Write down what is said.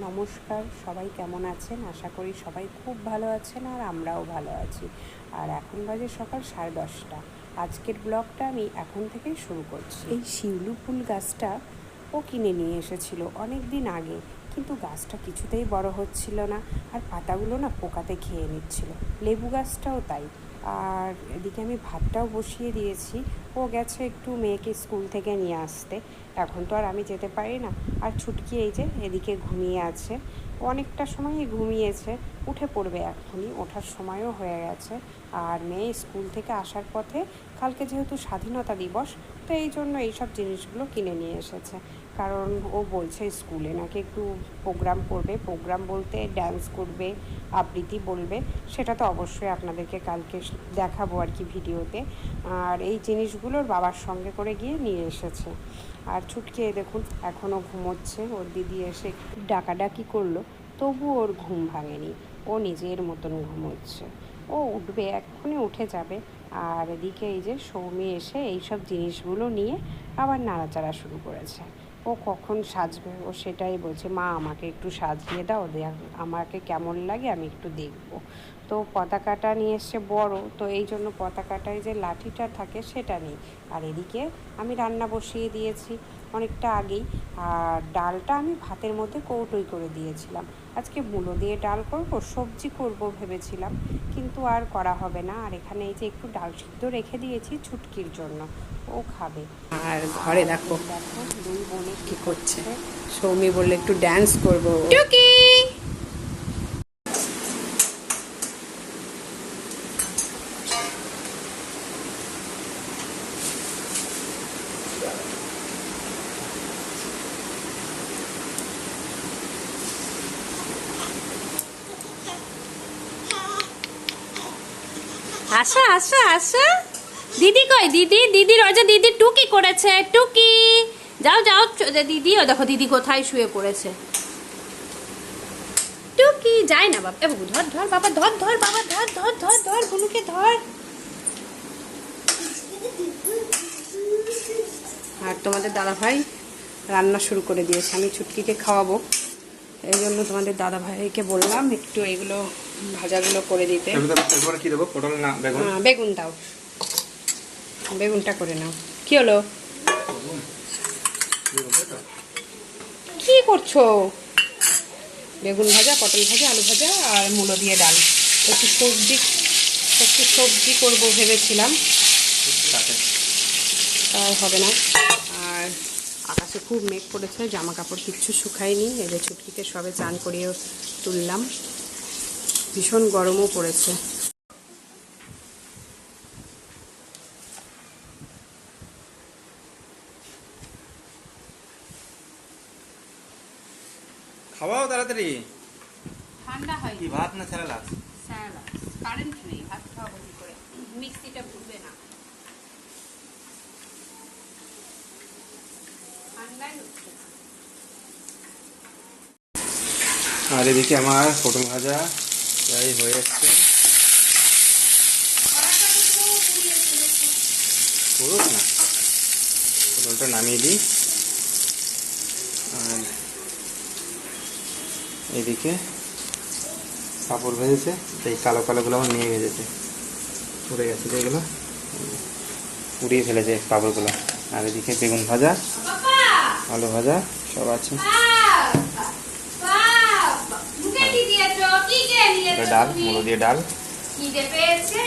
নমস্কার, সবাই কেমন আছেন? আশা করি সবাই খুব ভালো আছেন আর আমরাও ভালো আছি। আর এখন বাজে সকাল সাড়ে দশটা। আজকের ব্লগটা আমি এখন থেকেই শুরু করছি। এই শিউলু ফুল গাছটা ও কিনে নিয়ে এসেছিল অনেক দিন আগে। কিন্তু গাছটা কিছুতেই বড় হচ্ছিল না আর পাতাগুলো না পোকাতে খেয়ে নিচ্ছিল। লেবু গাছটাও তাই। আর এদিকে আমি ভাতটাও বসিয়ে দিয়েছি। ও গেছে একটু মেয়েকে স্কুল থেকে নিয়ে আসতে। এখন তো আর আমি যেতে পারি না। আর ছুটকি এই যে এদিকে ঘুমিয়ে আছে। অনেকটা সময়ই ঘুমিয়েছে। উঠে পড়বে এখনই। ওঠার সময়ও হয়ে গেছে। আর মেয়ে স্কুল থেকে আসার পথে কালকে যেহেতু স্বাধীনতা দিবস, তো এই জন্য এইসব জিনিসগুলো কিনে নিয়ে এসেছে। কারণ ও বলছে স্কুলে নাকি একটু প্রোগ্রাম করবে, প্রোগ্রাম বলতে ড্যান্স করবে, আবৃত্তি বলবে, সেটা তো অবশ্যই আপনাদেরকে কালকে দেখাবো আর কি ভিডিওতে। আর এই জিনিসগুলোর বাবার সঙ্গে করে গিয়ে নিয়ে এসেছে। আর ছুটকে দেখুন এখনও ঘুমোচ্ছে। ওর দিদি এসে ডাকাডাকি করল, তবু ওর ঘুম ভাঙেনি। ও নিজের মতন ঘুমোচ্ছে। ও উঠবে, এক্ষুনি উঠে যাবে। আর এদিকে এই যে সৌমি এসে এইসব জিনিসগুলো নিয়ে আবার নাড়াচাড়া শুরু করেছে। ও কখন সাজবে? ও সেটাই বলছে, মা, আমাকে একটু সাজিয়ে দাও আমাকে কেমন লাগে, আমি একটু দেখব। তো পতাকাটা নিয়ে এসছে বড়, তো এই জন্য পতাকাটায় যে লাঠিটা থাকে সেটা নেই। আর এদিকে আমি রান্না বসিয়ে দিয়েছি অনেকটা আগেই, আর ডালটা আমি ভাতের মধ্যে কৌটোই করে দিয়েছিলাম। আজকে মূলো দিয়ে ডাল করব, সবজি করব ভেবেছিলাম, কিন্তু আর করা হবে না। আর এখানে এই যে একটু ডাল সিদ্ধ রেখে দিয়েছি ছুটকির জন্য। ও খাবে। আর ঘরে দেখো দেখো দুই বোনে কি করছে। সৌমি বললে একটু ড্যান্স করব। টুকি! আসা আসা আসা। দিদি কই? দিদি দিদি রজা দিদি টুকি করেছে টুকি। যাও যাও দিদি ও দেখো দিদি কোথায় শুয়ে পড়েছে। টুকি যায় না বাবা বাবু ধর ধর বাবা ধর ধর বাবা ধর ধর ধর ধর বুনুকে ধর। আর তোমাদের দাদা ভাই রান্না শুরু করে দিয়েছে। আমি ছুটকিকে খাওয়াবো। এই জন্য তোমাদের দাদা ভাইকে বললাম একটু এগুলো ভাজাগুলো করে দিতে। এরপরে এরপরে কি দেবো? পটল না বেগুন? হ্যাঁ, বেগুন দাও। বেগুনটা করে নাও। কি হলো? কি করছ? বেগুন ভাজা, পটল ভাজা, আলু ভাজা আর মূলো দিয়ে ডাল। একটু সবজি একটু সবজি করব ভেবেছিলাম। তাও হবে না। আর আকাশে খুব মেঘ পড়েছে জামা কাপড় কিচ্ছু শুকায়নি। এদের ছুটকিতে সবে চান করিয়ে তুললাম। ভীষণ গরমও পড়েছে। খাওয়াও তাড়াতাড়ি। ঠান্ডা হয়। কি ভাত না ছেড়ে লাস কারেন্ট নেই ভাত খাওয়াবো কি করে? মিক্সিটা ঘুরবে না। ঠান্ডাই হচ্ছে না। আর এদিকে আমার পটল ভাজা প্রায় হয়ে যাচ্ছে করুক না। পটলটা নামিয়ে দিই। এদিকে কাপড় ভেজেছে এই কালো কালোগুলো আমার নিয়ে ভেজেছে। পুড়ে গেছে যেগুলো পুড়িয়ে ফেলেছে কাপড়গুলো। আর এদিকে বেগুন ভাজা আলু ভাজা সব আছে। ডাল? মুলো দিয়ে ডাল। পেয়েছে?